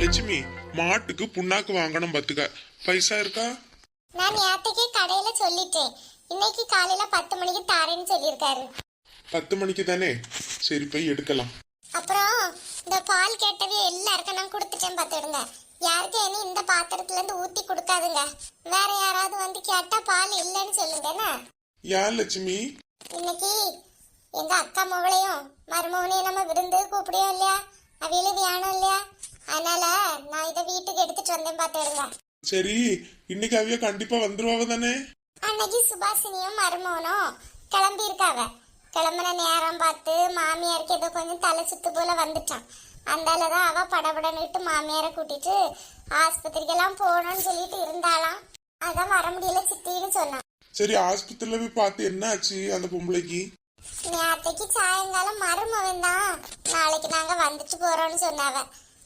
லட்சுமி மாட்டுக்கு புண்ணாக்கு வாங்கணும் பாத்துக்க. பைசா இருக்கா? நான் நேத்துக்கே கடையில சொல்லிட்டேன். இன்னைக்கு காலையில பத்து மணிக்கு தாரேன்னு சொல்லியிருக்காரு. பத்து மணிக்கு தானே? சரி போய் எடுக்கலாம். அப்புறம் இந்த பால் கேட்டவே எல்லாருக்கும் நான் கொடுத்துட்டேன் பார்த்துடுங்க யாருக்கும் இனி இந்த பாத்திரத்துல இருந்து ஊத்தி கொடுக்காதுங்க. வேற யாராவது வந்து கேட்டா பால் இல்லைன்னு சொல்லுங்கண்ணா. ஏன் லட்சுமி? இன்னைக்கு எங்க அக்கா மவளையும் மருமவனையும் நம்ம விருந்து கூப்பிடையும் இல்லையா? அவையிலும் வேணும் இல்லையா? அதனால நான் இதை வீட்டுக்கு எடுத்துட்டு வந்தேன் பார்த்துடுங்க சரி இன்னைக்கு அவிய கண்டிப்பா வந்துருவாவ தானே? அன்னைக்கு சுபாசினியும் மருமகனும் கிளம்பி இருக்காவ கிளம்புன நேரம் பார்த்து மாமியாருக்கு ஏதோ கொஞ்சம் தலை சுத்து போல வந்துட்டான். அந்தால தான் அவ படபடன்னுட்டு மாமியாரை கூட்டிட்டு ஆஸ்பத்திரிக்கெல்லாம் போகணும்னு சொல்லிட்டு இருந்தாளாம். அதான் வர முடியல சித்தின்னு சொன்னான். சரி ஆஸ்பத்திரியில போய் பார்த்து என்ன ஆச்சு அந்த பொம்பளைக்கு? நேத்தைக்கு சாயங்காலம் மருமவன் தான் நாளைக்கு நாங்க வந்துட்டு போறோம்னு சொன்னாவ.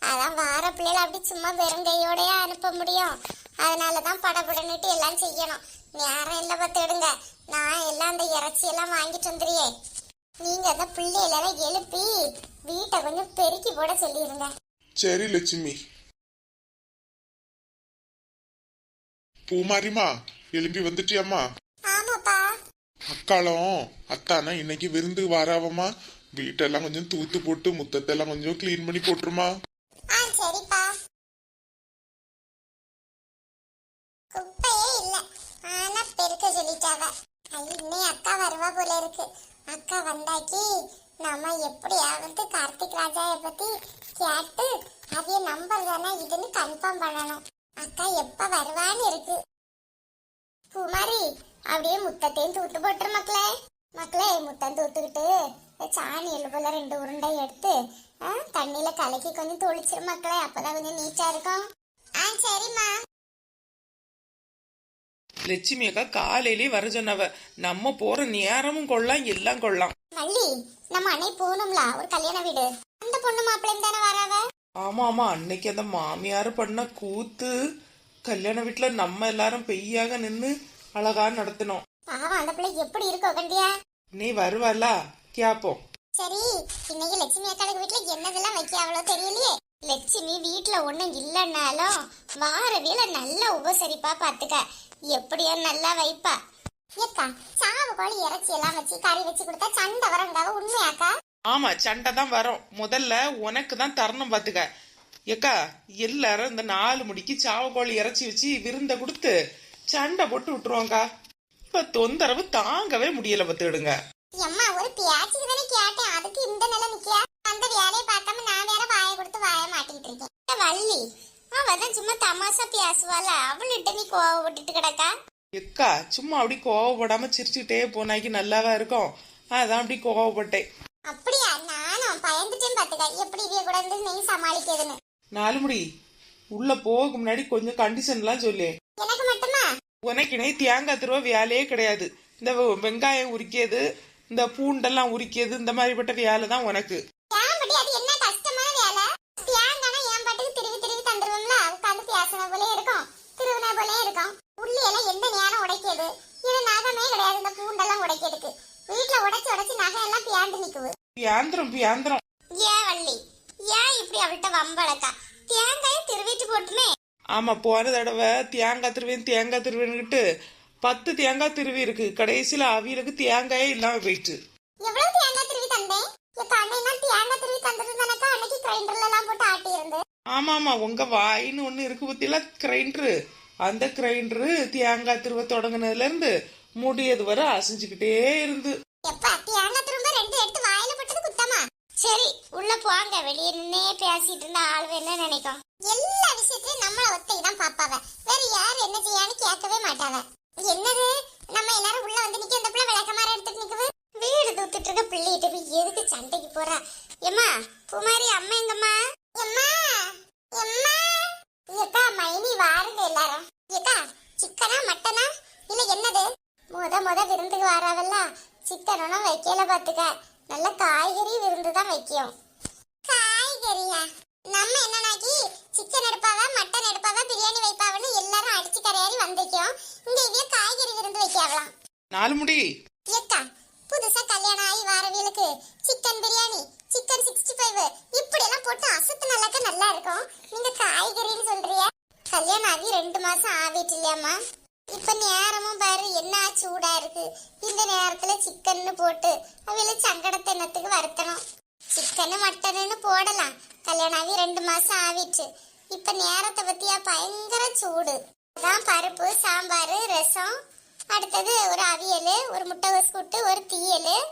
அதான் வார பிள்ளைகள் அப்படி சும்மா வெறும் கையோடயே அனுப்ப முடியும். அதனால தான் படபடன்னுட்டு எல்லாம் செய்யணும். நேரம் இல்லை பார்த்துடுங்க நான் எல்லாம் அந்த இறைச்சி எல்லாம் வாங்கிட்டு வந்துறியே நீங்க அந்த பிள்ளைகளெல்லாம் எழுப்பி வீட்டை கொஞ்சம் பெருக்கி போட சொல்லிடுங்க சரி லட்சுமி. பூமாரிமா எழும்பி வந்துட்டியாம்மா? அக்காளும் அத்தானா இன்னைக்கு விருந்து வராவம்மா. வீட்டெல்லாம் கொஞ்சம் தூத்து போட்டு முத்தத்தெல்லாம் கொஞ்சம் க்ளீன் பண்ணி போட்டுருமா. ஆ சரிப்பா. குப்பையே ஆனா பெருக்க சொல்லிட்டாவ. ஐ, இன்னும் அக்கா வருவா போல இருக்கு. அக்கா வந்தாக்கி நம்ம எப்படியாவது கார்த்திக் ராஜாவை பத்தி கேட்டு அதைய நம்பர் தானே இதுன்னு கன்ஃபார்ம் பண்ணணும். அக்கா எப்ப வருவான்னு இருக்கு. குமாரி அப்படியே முத்தத்தையும் தூத்து போட்டுரு மக்களே. மக்களே முத்தம் தூத்துக்கிட்டு சாணி எலுபுல ரெண்டு உருண்டை எடுத்து தண்ணியில கலக்கி கொஞ்சம் தொளிச்சிரு மக்களே. அப்பதான் கொஞ்சம் நீட்டா இருக்கும். ஆ சரிம்மா. லட்சுமி அக்கா காலையிலே வர சொன்னவ நம்ம போற நேரமும் கொள்ளலாம் எல்லாம் கொள்ளலாம். வள்ளி நம்ம அன்னை போகணும்ல ஒரு கல்யாண வீடு. அந்த பொண்ணு மாப்பிள்ளையும் தானே வராவ ஆமா ஆமா அன்னைக்கு அந்த மாமியார் பண்ண கூத்து கல்யாண வீட்டுல நம்ம எல்லாரும் பெய்யாக நின்னு அழகா நடத்தினோம் பாவம் அந்த பிள்ளை எப்படி இருக்கோ கண்டியா? நீ வருவாளா? கேப்போம் சரி இன்னைக்கு லட்சுமி அக்காளுக்கு வீட்டுல என்னதெல்லாம் வைக்க அவ்வளோ தெரியலையே? லட்சுமி வீட்டுல ஒண்ணும் இல்லைன்னாலும் வார வேலை நல்லா உபசரிப்பா பாத்துக்க. எப்படியோ நல்லா வைப்பா. ஏக்கா சாவு கோழி இறைச்சி எல்லாம் வச்சு கறி வச்சு கொடுத்தா சண்டை வரங்காவ உண்மையாக்கா? ஆமா சண்டை தான் வரும். முதல்ல உனக்கு தான் தரணும் பாத்துக்க. ஏக்கா எல்லாரும் இந்த நாலு முடிக்கு சாவக்கோழி இறைச்சி வச்சு விருந்த கொடுத்து சண்டை போட்டு விட்டுருவோங்கா இப்ப தொந்தரவு தாங்கவே முடியல பத்துடுங்க எம்மா ஒரு பியாச்சுக்கு தானே கேட்டேன். அதுக்கு இந்த நிலை நிக்கியா அந்த வேலையை பார்க்காம நான் வேற வாயை கொடுத்து வாய மாட்டிக்கிட்டு இருக்கேன். வள்ளி அவதான் சும்மா தமாஷா பேசுவாள. அவள்கிட்ட நீ கோவப்பட்டுட்டு கிடக்கா? எக்கா சும்மா அப்படி கோவப்படாம சிரிச்சுட்டே போனாக்கி நல்லாவா இருக்கும். அதான் அப்படி கோவப்பட்டேன். அப்படியா? நானும் பயந்துட்டேன் பாத்துக்க எப்படி இவைய கூட இருந்து நீ சமாளிக்கிறதுன்னு? நாலு முடி உள்ள போக முன்னாடி கொஞ்சம் கண்டிஷன்லாம் சொல்லு. எனக்கு மட்டுமா? உனக்கினே தேங்காய் திருவ வேலையே கிடையாது. இந்த வெங்காயம் உரிக்கிறது இந்த பூண்டெல்லாம் உரிக்கிறது இந்த மாதிரிப்பட்ட வேலை தான் உனக்கு. பியாந்திரம் பியாந்திரம் ஏன் வள்ளி? ஏன் இப்படி அவள்கிட்ட வம்பளக்கா? தேங்காயை திருவிட்டு போட்டுமே. ஆமா போன தடவை தேங்காய் திருவேன் தேங்காய் திருவேன்னுட்டு பத்து தேங்காய் திருவி இருக்கு. கடைசியில அவியலுக்கு தேங்காயே இல்லாம போயிட்டு. ஆமா ஆமா உங்க வாயின்னு ஒண்ணு இருக்கு பத்தியில கிரைண்டரு அந்த கிரைண்டரு தேங்காய் திருவ தொடங்குனதுல இருந்து முடியது வரை அசைஞ்சுக்கிட்டே இருந்து. சரி உள்ள போங்க. வெளியே நின்னே பேசிட்டு இருந்த ஆள் என்ன நினைக்கும். எல்லா நம்மள ஒத்தைக்கு தான் பாப்பாவ வேற யார் என்ன செய்யான்னு கேட்கவே மாட்டாவ. என்னது? நம்ம எல்லாரும் உள்ள வந்து நிக்க இந்த பிள்ளை விளக்கமாற எடுத்துட்டு நிக்குது? வீடு தூத்துட்டு இருக்க பிள்ளைகிட்ட போய் எதுக்கு சண்டைக்கு போறா? எம்மா குமாரி அம்மா எங்கம்மா? எம்மா எம்மா? ஏக்கா மைனி வாருங்க எல்லாரும். ஏக்கா சிக்கனா மட்டனா? இல்ல என்னது? முத முத விருந்துக்கு வராவல்ல? சிக்கனும் வைக்கல பாத்துக்க. நல்ல காய்கறி விருந்து தான் வைக்கும். காய்கறியா? நம்ம என்னன்னாக்கி சிக்கன் எடுப்பாவ மட்டன் எடுப்பாவ பிரியாணி வைப்பாவன்னு எல்லாரும் அடிச்சு கரையாறி வந்திருக்கோம். இங்க இவ்விய காய்கறி விருந்து வைக்காவலாம். நாலு முடி. ஏக்கா புதுசா கல்யாணம் ஆகி வாரவியலுக்கு chicken biryani chicken sixty five இப்படி எல்லாம் போட்டு அசத்து நல்லாக்க நல்லா இருக்கும். நீங்க அவி ரெண்டு மாசம் ஆவிட்டு இல்லையாம்மா. இப்ப நேரமும் பாரு என்ன சூடா இருக்கு. இந்த நேரத்துல சிக்கன்னு போட்டு அவையில சங்கடத்தை என்னத்துக்கு வருத்தணும்? சிக்கனு மட்டனுன்னு போடலாம். கல்யாணம் ஆகி ரெண்டு மாசம் ஆவிட்டு இப்ப நேரத்தை பத்தியா பயங்கர சூடு. அதான் பருப்பு சாம்பார் ரசம். அடுத்தது ஒரு அவியல் ஒரு முட்டைகோஸ் கூட்டு ஒரு தீயல்.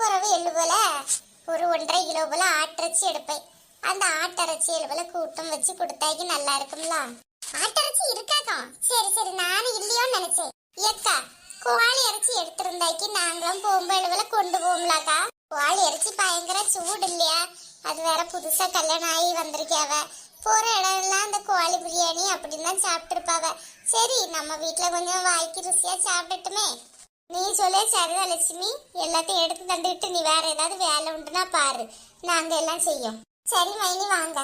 பிறகு எள்ளு போல ஒரு ஒன்றரை கிலோ போல ஆட்டரைச்சி எடுப்பேன். அந்த ஆட்டரைச்சி எள்ளு போல கூட்டம் வச்சு கொடுத்தாக்கி நல்லா இருக்கும்ல. ஆட்டரைச்சி இருக்காக்கா சரி சரி நானும் இல்லையோன்னு நினைச்சேன். ஏக்கா கோழி இறைச்சி எடுத்திருந்தாக்கி நாங்களும் போகும்போது போல கொண்டு போகும்லாக்கா கோழி இறைச்சி பயங்கர சூடு இல்லையா? அது வேற புதுசா கல்யாணம் ஆகி வந்திருக்காவ போற இடம் எல்லாம் அந்த கோழி பிரியாணி அப்படின்னு தான் சாப்பிட்டுருப்பாவ. சரி நம்ம வீட்டுல கொஞ்சம் வாய்க்கு ருசியா சாப்பிடட்டுமே. நீ சொல்ல சரதலட்சுமி லட்சுமி. எல்லாத்தையும் எடுத்து தந்துட்டு நீ வேற ஏதாவது வேலை உண்டுனா பாரு. நாங்க எல்லாம் செய்யும். சரி மைனி வாங்க.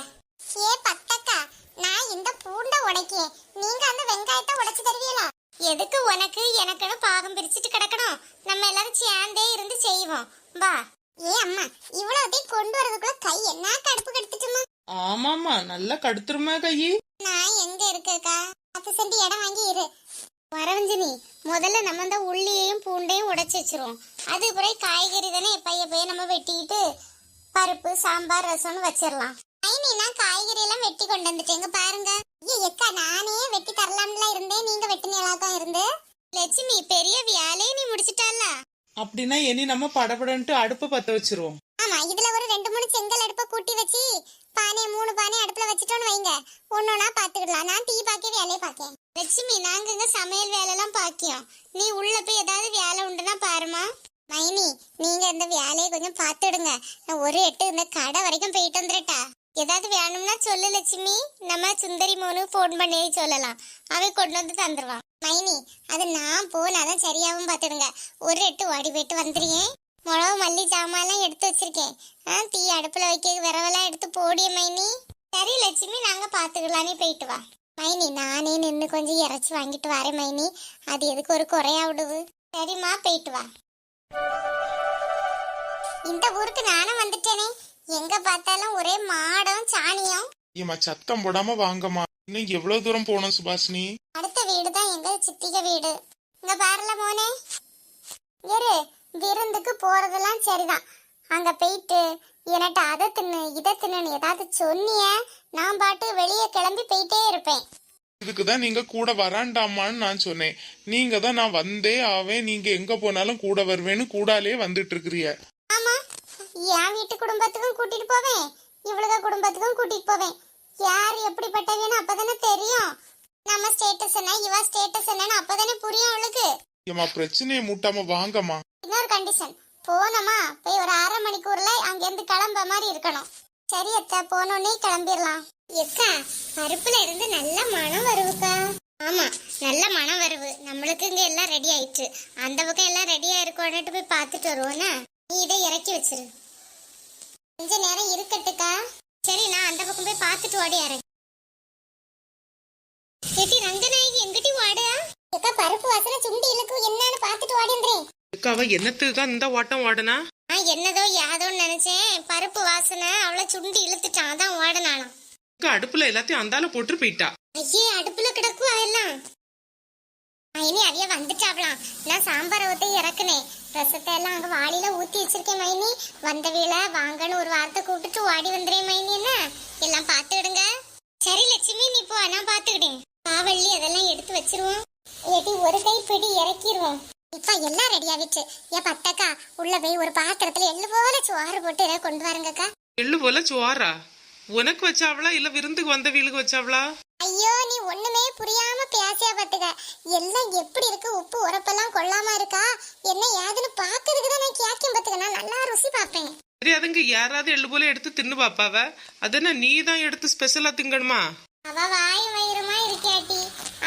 ஏ பத்தக்கா நான் இந்த பூண்டை உடைக்கேன். நீங்க அந்த வெங்காயத்தை உடைச்சு தருவீங்களா? எதுக்கு உனக்கு எனக்குன்னு பாகம் பிரிச்சுட்டு கிடக்கணும். நம்ம எல்லாரும் சேர்ந்தே இருந்து செய்வோம். வா. ஏ அம்மா இவ்வளவுதையும் கொண்டு வரதுக்குள்ள கை என்ன கடுப்பு கெடுத்துட்டுமா ஆமாமா நல்லா கடுத்துருமா கையி? நான் எங்க இருக்கேக்கா? பத்து சென்ட் இடம் வாங்கி இரு. வரவஞ்சனி முதல்ல நம்ம இந்த உள்ளியையும் பூண்டையும் உடைச்சு வச்சிருவோம். அது பிறகு காய்கறி தானே பைய பைய நம்ம வெட்டிக்கிட்டு பருப்பு சாம்பார் ரசம்னு வச்சிடலாம் ஐனி நான் காய்கறி எல்லாம் வெட்டி கொண்டு வந்துட்டேங்க பாருங்க. எக்கா நானே வெட்டி தரலாம்ல இருந்தேன். நீங்க வெட்டினீங்களாக்கா இருந்து? லட்சுமி பெரிய வேலையை நீ முடிச்சிட்டால அப்படின்னா இனி நம்ம படபடன்ட்டு அடுப்பை பத்த வச்சிருவோம். ஆமா இதுல ஒரு ரெண்டு மூணு செங்கல் அடுப்ப கூட்டி வச்சு பானை மூணு பானை அடுப்புல வச்சுட்டோன்னு வைங்க. ஒன்னொன்னா பாத்துக்கிடலாம் நான் டீ பாக்க வேலையை பாக்கேன் லட்சுமி நாங்க இங்க சமையல் வேலை எல்லாம் பாக்கியோம். நீ உள்ள போய் ஏதாவது வேலை உண்டுனா பாருமா மைனி நீங்க இந்த வேலையை கொஞ்சம் பாத்துடுங்க நான் ஒரு எட்டு இந்த கடை வரைக்கும் போயிட்டு வந்துடட்டா ஏதாவது வேணும்னா சொல்லு லட்சுமி. நம்ம சுந்தரி மோனு ஃபோன் பண்ணி சொல்லலாம். அவன் கொண்டு வந்து தந்துருவான் மைனி அது நான் போனாதான் சரியாவும் பாத்துடுங்க ஒரு எட்டு ஓடி போயிட்டு வந்துடுறேன் மிளகு மல்லி ஜாமான்லாம் எடுத்து வச்சிருக்கேன். ஆ தீ அடுப்புல வைக்க விரவெல்லாம் எடுத்து போடிய மைனி. சரி லட்சுமி நாங்க பாத்துக்கலாம் நீ போயிட்டு வா. மைனி நானே நின்று கொஞ்சம் இறைச்சி வாங்கிட்டு வரேன் மைனி. அது எதுக்கு ஒரு குறையா விடுவு சரிம்மா போயிட்டு வா. இந்த ஊருக்கு நானும் வந்துட்டேனே. எங்க பார்த்தாலும் ஒரே மாடம் சாணியம். சத்தம் போடாம வாங்கம்மா. இன்னும் எவ்வளவு தூரம் போகணும் சுபாஷினி? அடுத்த வீடு தான் எங்க சித்திக வீடு. இங்க பாருல மோனே. இரு விருந்துக்கு போறதெல்லாம் சரிதான். அங்க போயிட்டு எனக்கு அதை தின்னு இதை தின்னுன்னு ஏதாவது சொன்னிய நான் பாட்டு வெளியே கிளம்பி போயிட்டே இருப்பேன். இதுக்கு தான் நீங்க கூட வராண்டாமான்னு நான் சொன்னேன். நீங்க தான் நான் வந்தே ஆவேன். நீங்க எங்க போனாலும் கூட வருவேன்னு கூடாலே வந்துட்டு இருக்கிறிய ஆமா என் வீட்டு குடும்பத்துக்கும் கூட்டிட்டு போவேன். இவளுக குடும்பத்துக்கும் கூட்டிட்டு போவேன். யார் எப்படிப்பட்டவன்னு அப்பதானே தெரியும். நம்ம ஸ்டேட்டஸ் என்ன? இவ ஸ்டேட்டஸ் என்னன்னு அப்பதானே புரியும் அவளுக்கு. ஏம்மா பிரச்சனையை மூட்டாம வாங்கம்மா. இன்னொரு கண்டிஷன் போனோமா? போய் ஒரு அரை மணிக்கூர்ல அங்கிருந்து கிளம்ப மாதிரி இருக்கணும். சரி அத்தா போனோடனே கிளம்பிடலாம். எக்கா பருப்புல இருந்து நல்ல மனம் வருவுக்கா? ஆமா நல்ல மனம் வருவு. நம்மளுக்கு இங்க எல்லாம் ரெடி ஆயிடுச்சு அந்த பக்கம் எல்லாம் ரெடியா இருக்கோன்னுட்டு போய் பார்த்துட்டு வருவோன்னா நீ இதை இறக்கி வச்சிரு. கொஞ்ச நேரம் இருக்கட்டுக்கா. சரி நான் அந்த பக்கம் போய் பார்த்துட்டு ஓடியாரேன் எட்டி ரங்கநாயகி எங்கிட்டி ஓடையா எக்கா பருப்பு வாசனை சுண்டி இழுக்கு என்னன்னு பார்த்துட்டு ஓடின்றேன் அவ என்னத்துக்கு இந்த ஓட்டம் ஓடனா நான் என்னதோ யாதோன்னு நினைச்சேன். பருப்பு வாசனை அவளை சுண்டி இழுத்துட்டான் அதான் ஓடனாலாம் அடுப்புல எல்லாத்தையும் அந்தால போட்டு போயிட்டா. ஐயே அடுப்புல கிடக்கும் அதெல்லாம். ஆ, இனி அவைய வந்துட்டாவலாம் நான் சாம்பார் ஊத்தி இறக்குனேன். ரசத்தை எல்லாம் அங்க வாளியில ஊத்தி வச்சிருக்கேன் மைனி. வந்த வீல வாங்கன்னு ஒரு வார்த்தை கூப்பிட்டுட்டு ஓடி வந்துறேன் மைனி என்ன? எல்லாம் பார்த்துடுங்க சரி லட்சுமி நீ போ நான் பார்த்துக்கிட்டேன். காவல்லி அதெல்லாம் எடுத்து வச்சிருவோம். ஏட்டி ஒரு கை பிடி இறக்கிடுவோம் இப்ப எல்லாம் ரெடி ஆயிடுச்சு ஏன் பத்தக்கா உள்ள போய் ஒரு பாத்திரத்துல எள்ளு போல சோறு போட்டு ஏதாவது கொண்டு வாருங்கக்கா. எள்ளு போல சுவாரா உனக்கு வச்சாவளா? இல்ல விருந்துக்கு வந்த வீலுக்கு வச்சாவளா? ஐயோ நீ ஒண்ணுமே புரியாம பேசியா பாத்துக்க. எல்லாம் எப்படி இருக்கு? உப்பு உரப்பெல்லாம் கொள்ளாம இருக்கா? என்ன ஏதுன்னு பாக்குறதுக்கு தான் நான் கேக்கும் பாத்துக்க. நான் நல்லா ருசி பாப்பேன். சரி அதுங்க யாராவது எள்ளு போல எடுத்து தின்னு பாப்பாவ? அதென்ன நீ தான் எடுத்து ஸ்பெஷலா திங்கணுமா? அவ வாய் வயிறுமா இருக்கியாட்டி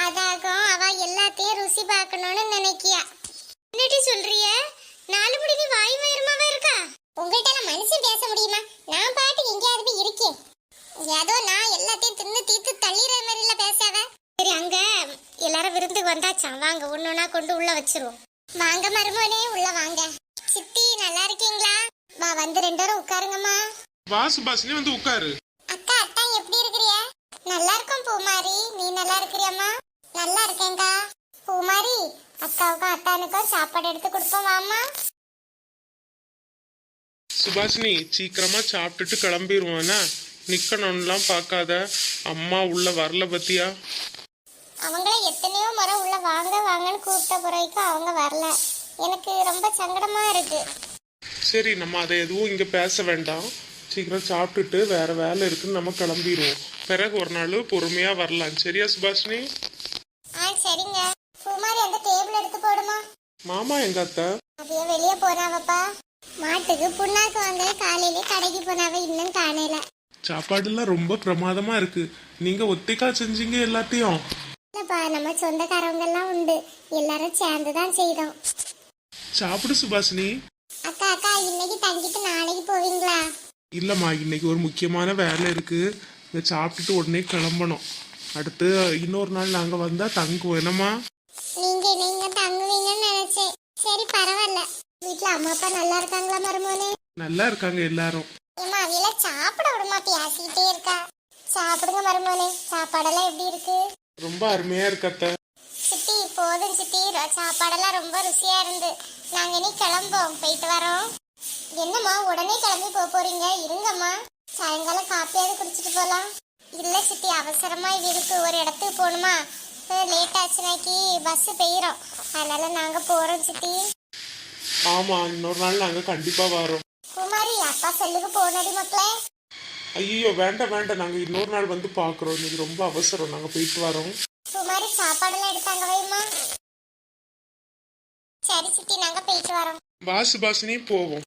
அதாகும் அவ எல்லாத்தையும் ருசி பார்க்கணும்னு நினைக்கியா. என்னடி சொல்றிய? நாலு முடி நீ வாய் வயிறுமாவா இருக்கா? உங்கள்கிட்ட எல்லாம் மனுஷன் பேச முடியுமா? நான் பாட்டுக்கு எங்கேயாவது போய் இருக்கேன். ஏதோ நான் எல்லாத்தையும் தின்னு தீத்து தள்ளிற மாதிரில பேசாத. சரி அங்க எல்லாரும் விருந்துக்கு வந்தாச்சாம் வாங்க ஒன்னொன்னா கொண்டு உள்ள வச்சிருவோம். வாங்க மருமோனே உள்ள வாங்க. சித்தி நல்லா இருக்கீங்களா? வா வந்து ரெண்டு பேரும் உட்காருங்கம்மா. வா சுபாஷினி வந்து உட்காரு. அக்கா அத்தா எப்படி இருக்கிறிய நல்லா இருக்கும் பூமாரி. நீ நல்லா இருக்கிறியம்மா நல்லா இருக்கேன்க்கா பூமாரி அக்காவுக்கும் அத்தானுக்கும் சாப்பாடு எடுத்து கொடுப்போம் வாம்மா. சுபாஷினி சீக்கிரமா சாப்பிட்டுட்டு கிளம்பிடுவானா நிக்கணும்லாம் பார்க்காத. அம்மா உள்ள வரல பத்தியா? அவங்கள எத்தனையோ முறை உள்ள வாங்க வாங்கன்னு கூப்பிட்ட பிறகு அவங்க வரல. எனக்கு ரொம்ப சங்கடமா இருக்கு. சரி நம்ம அதை எதுவும் இங்க பேச வேண்டாம். சீக்கிரம் சாப்பிட்டுட்டு வேற வேலை இருக்குன்னு நம்ம கிளம்பிடுவோம் பிறகு ஒரு நாள் பொறுமையா வரலாம். சரியா சுபாஷினி? ஆ சரிங்க. பூமாரி அந்த டேபிள் எடுத்து போடுமா? மாமா எங்க அத்தை? அப்படியே வெளியே போனாவப்பா மாட்டுக்கு புண்ணாக்கு வாங்க காலையில கடைக்கு போனாவ இன்னும் காணல. சாப்பாடுலாம் ரொம்ப பிரமாதமா இருக்கு. நீங்க ஒத்திக்கா செஞ்சீங்க எல்லாத்தையும். இல்லப்பா நம்ம சொந்தக்காரவங்க எல்லாம் உண்டு. எல்லாரும் சேர்ந்து தான் செய்தோம். சாப்பிடு சுபாஷினி. அக்கா அக்கா இன்னைக்கு தங்கிட்டு நாளைக்கு போவீங்களா? இல்லம்மா இன்னைக்கு ஒரு முக்கியமான வேலை இருக்கு. இதை சாப்பிட்டுட்டு உடனே கிளம்பணும். அடுத்து இன்னொரு நாள் நாங்க வந்தா தங்குவோம். என்னம்மா? நீங்க நீங்க தங்குவீங்கன்னு நினைச்சேன். சரி பரவாயில்ல. வீட்ல அம்மா அப்பா நல்லா இருக்காங்களா மருமோனே? நல்லா இருக்காங்க எல்லாரும். ஏமா அவியல சாப்பிட விடுமா பேசிக்கிட்டே இருக்கா. சாப்பிடுங்க மருமோனே. சாப்பாடெல்லாம் எப்படி இருக்கு? ரொம்ப அருமையா இருக்கு அத்தை. சித்தி போதும் சித்தி. ர- சாப்பாடெல்லாம் ரொம்ப ருசியா இருந்து. நாங்க இனி கிளம்போம் போயிட்டு வரோம். என்னம்மா உடனே கிளம்பி போக போறீங்க? இருங்கம்மா. சாயங்காலம் காப்பியாவது குடிச்சிட்டு போலாம். இல்ல சித்தி அவசரமா இருக்கு ஒரு இடத்துக்கு போகணுமா? லேட் ஆச்சுனாக்கி பஸ் பெய்யறோம் அதனால நாங்க போறோம் சித்தி. ஆமா இன்னொரு நாள் நாங்க கண்டிப்பா வரோம். குமாரி அப்பா செல்லுக்கு போனடி மக்களே. ஐயோ வேண்டாம் வேண்டாம். நாங்க இன்னொரு நாள் வந்து பாக்குறோம். இன்னைக்கு ரொம்ப அவசரம். நாங்க போயிட்டு வரோம். குமாரி சாப்பாடெல்லாம் எடுத்தாங்க வைமா சரி சித்தி நாங்க போயிட்டு வரோம். வா சுபாஷினி போவோம்.